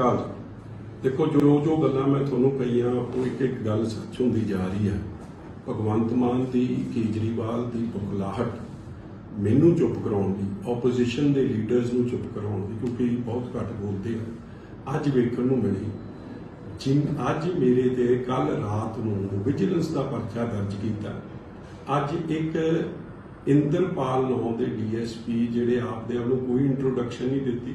ਅਕਾਲ ਦੇਖੋ, ਜੋ ਜੋ ਗੱਲਾਂ ਮੈਂ ਤੁਹਾਨੂੰ ਕਹੀਆਂ, ਉਹ ਇੱਕ ਇੱਕ ਗੱਲ ਸੱਚ ਹੁੰਦੀ ਜਾ ਰਹੀ ਹੈ। ਭਗਵੰਤ ਮਾਨ ਦੀ, ਕੇਜਰੀਵਾਲ ਦੀ ਬੁਖਲਾਹਟ ਮੈਨੂੰ ਚੁੱਪ ਕਰਾਉਣ ਦੀ ਆਪੋਜੀਸ਼ਨ ਦੇ ਲੀਡਰਸ ਨੂੰ ਚੁੱਪ ਕਰਾਉਣ ਦੀ ਕਿਉਂਕਿ ਬਹੁਤ ਘੱਟ ਬੋਲਦੇ ਆ। ਅੱਜ ਵੇਖਣ ਨੂੰ ਮਿਲੀ। ਜਿਨ ਅੱਜ ਮੇਰੇ ਤੇ ਕੱਲ ਰਾਤ ਨੂੰ ਵਿਜੀਲੈਂਸ ਦਾ ਪਰਚਾ ਦਰਜ ਕੀਤਾ। ਅੱਜ ਇੱਕ ਇੰਦਰਪਾਲ ਨਾਂ ਦੇ ਡੀਐਸਪੀ ਜਿਹੜੇ ਆਪਦੇ ਆਪ ਨੂੰ ਕੋਈ ਇੰਟਰੋਡਕਸ਼ਨ ਨਹੀਂ ਦਿੱਤੀ।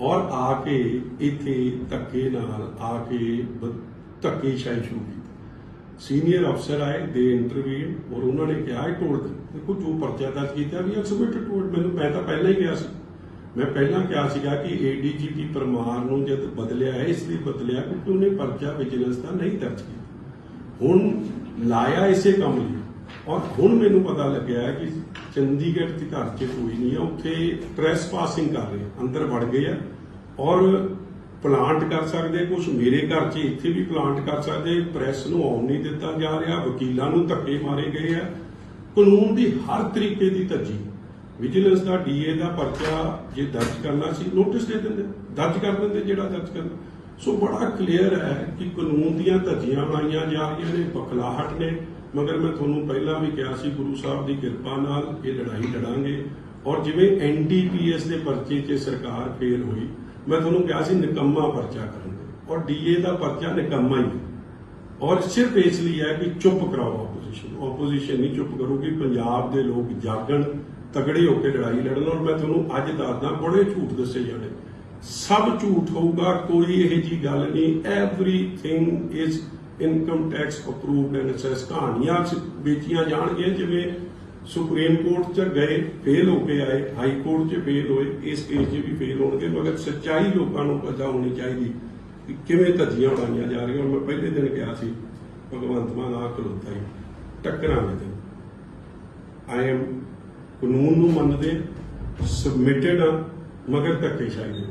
ਔਰ ਆ ਕੇ ਇੱਥੇ ਧੱਕੇ ਨਾਲ ਆ ਕੇ ਧੱਕੇ ਸ਼ਾਹੀ ਸ਼ੁਰੂ ਕੀਤੀ। ਸੀਨੀਅਰ ਅਫਸਰ ਆਏ, ਦੇ ਇੰਟਰਵਿਊ ਔਰ ਉਹਨਾਂ ਨੇ ਕਿਹਾ ਆਈ ਟੋਲਡ ਦੇਖੋ, ਜੋ ਪਰਚਾ ਦਰਜ ਕੀਤਾ ਵੀ ਐਕਸਪਰਟ ਟੋਲਡ ਮੈਨੂੰ, ਮੈਂ ਤਾਂ ਪਹਿਲਾਂ ਹੀ ਕਿਹਾ ਸੀ। ਮੈਂ ਪਹਿਲਾਂ ਕਿਹਾ ਸੀਗਾ ਕਿ ਏਡੀਜੀਪੀ ਪਰਮਾਰ ਨੂੰ ਜਦ ਬਦਲਿਆ ਹੈ, ਇਸ ਲਈ ਬਦਲਿਆ ਕਿਉਂਕਿ ਉਹਨੇ ਪਰਚਾ ਵਿਜੀਲੈਂਸ ਦਾ ਨਹੀਂ ਦਰਜ ਕੀਤਾ। ਹੁਣ ਲਾਇਆ ਇਸੇ ਕੰਮ ਲਈ। ਔਰ ਹੁਣ ਮੈਨੂੰ ਪਤਾ ਲੱਗਿਆ ਕਿ ਚੰਡੀਗੜ੍ਹ ਦੇ ਘਰ 'ਚ ਕੋਈ ਨਹੀਂ ਹੈ ਉੱਥੇ ਪ੍ਰੈਸ ਪਾਸਿੰਗ ਕਰ ਰਹੇ ਆ, ਅੰਦਰ ਵੜ ਗਏ ਆ। ਔਰ ਪਲਾਂਟ ਕਰ ਸਕਦੇ ਕੁਝ ਮੇਰੇ ਘਰ 'ਚ ਇੱਥੇ ਵੀ ਪਲਾਂਟ ਕਰ ਸਕਦੇ ਪ੍ਰੈਸ ਨੂੰ ਆਉਣ ਨਹੀਂ ਦਿੱਤਾ ਜਾ ਰਿਹਾ ਵਕੀਲਾਂ ਨੂੰ ਧੱਕੇ ਮਾਰੇ ਗਏ ਆ। ਕਾਨੂੰਨ ਦੀ ਹਰ ਤਰੀਕੇ ਦੀ ਧੱਜੀ। ਵਿਜੀਲੈਂਸ ਦਾ ਡੀਏ ਦਾ ਪਰਚਾ ਜੇ ਦਰਜ ਕਰਨਾ ਸੀ ਨੋਟਿਸ ਦੇ ਦਿੰਦੇ ਦਰਜ ਕਰ ਦਿੰਦੇ ਜਿਹੜਾ ਦਰਜ ਕਰਨਾ। ਸੋ ਬੜਾ ਕਲੀਅਰ ਹੈ ਕਿ ਕਾਨੂੰਨ ਦੀਆਂ ਧੱਜੀਆਂ ਬਣਾਈਆਂ ਜਾ ਰਹੀਆਂ ਨੇ ਬਖਲਾਹਟ ਨੇ। ਮਗਰ ਮੈਂ ਤੁਹਾਨੂੰ ਪਹਿਲਾਂ ਵੀ ਕਿਹਾ ਸੀ, ਗੁਰੂ ਸਾਹਿਬ ਦੀ ਕਿਰਪਾ ਨਾਲ ਇਹ ਲੜਾਈ ਲੜਾਂਗੇ। ਔਰ ਜਿਵੇਂ ਐਨਡੀਪੀਐਸ ਦੇ ਪਰਚੇ 'ਚ ਸਰਕਾਰ ਫੇਲ ਹੋਈ, ਮੈਂ ਤੁਹਾਨੂੰ ਕਿਹਾ ਸੀ, ਨਿਕੰਮਾ ਪਰਚਾ ਕਰਨਗੇ ਔਰ ਡੀਏ ਦਾ ਪਰਚਾ ਨਿਕੰਮਾ ਹੀ ਔਰ ਸਿਰਫ ਇਸ ਲਈ ਹੈ ਕਿ ਚੁੱਪ ਕਰਾਓ ਆਪੋਜੀਸ਼ਨ ਆਪੋਜੀਸ਼ਨ ਨਹੀਂ ਚੁੱਪ ਕਰੂਗੀ, ਪੰਜਾਬ ਦੇ ਲੋਕ ਜਾਗਣ, ਤਗੜੇ ਹੋ ਕੇ ਲੜਾਈ ਲੜਨ। ਔਰ ਮੈਂ ਤੁਹਾਨੂੰ ਅੱਜ ਦੱਸਦਾ, ਬੜੇ ਝੂਠ ਦੱਸੇ ਜਾਣੇ। ਸਭ ਝੂਠ ਹੋਊਗਾ, ਕੋਈ ਇਹ ਜੀ ਗੱਲ ਨਹੀਂ। Everything is income tax approved and ਕਹਾਣੀਆਂ ਵੇਚੀਆਂ ਜਾਣਗੀਆਂ, ਜਿਵੇਂ ਸੁਪਰੀਮ ਕੋਰਟ ਚ ਗਏ ਫੇਲ ਹੋ ਕੇ ਆਏ ਹਾਈ ਕੋਰਟ ਚ ਫੇਲ ਹੋਏ, ਇਸ ਕੇਸ 'ਚ ਵੀ ਫੇਲ ਹੋਣਗੇ, ਮਗਰ ਸੱਚਾਈ ਲੋਕਾਂ ਨੂੰ ਪਤਾ ਹੋਣੀ ਚਾਹੀਦੀ ਕਿ ਕਿਵੇਂ ਧੱਜੀਆਂ ਉਡਾਈਆਂ ਜਾ ਰਹੀਆਂ ਔਰ ਮੈਂ ਪਹਿਲੇ ਦਿਨ ਕਿਹਾ ਸੀ, ਭਗਵੰਤ ਮਾਨ ਆ ਖਲੋਤਾ ਹੀ, ਟੱਕਰਾਂਗੇ ਤੇ। ਆਈ ਐਮ ਕਾਨੂੰਨ ਨੂੰ ਮੰਨਦੇ ਸਬਮਿਟਡ ਆ, ਮਗਰ ਧੱਕੇਸ਼ਾਹੀ ਦੇ।